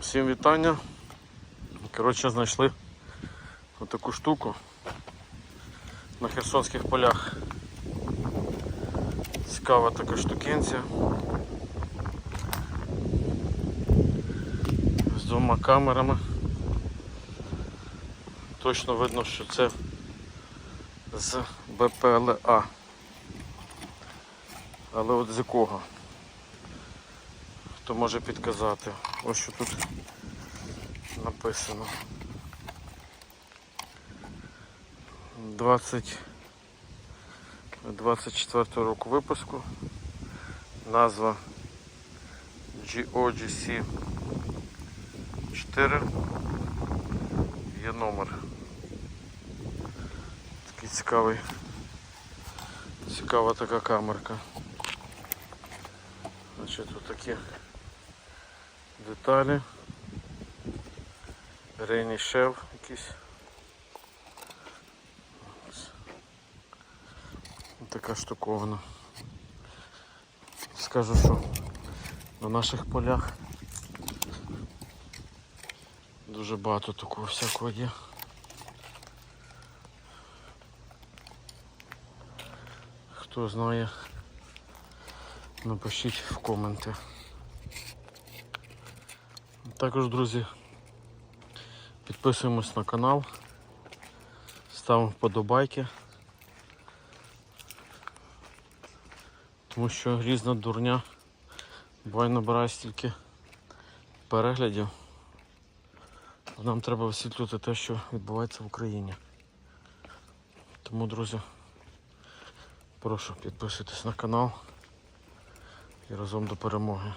Всім вітання. Коротше, знайшли отаку штуку на Херсонських полях. Цікава така штукенція. З двома камерами. Точно видно, що це з БПЛА. Але от з якого? Хто може підказати? Ось що тут написано. 20 24 року випуску. Назва GOGC 4. Є номер. Такий цікавий. Цікава така камерка. Значить тут такі деталі. Рейні шев якийсь. Така штуковина. Скажу, що на наших полях дуже багато такого всякого є. Хто знає, напишіть в коменти. Також, друзі, підписуємось на канал, ставимо вподобайки, тому що різна дурня буває набирає стільки переглядів. Нам треба висвітлювати те, що відбувається в Україні. Тому, друзі, прошу підписуйтесь на канал і разом до перемоги.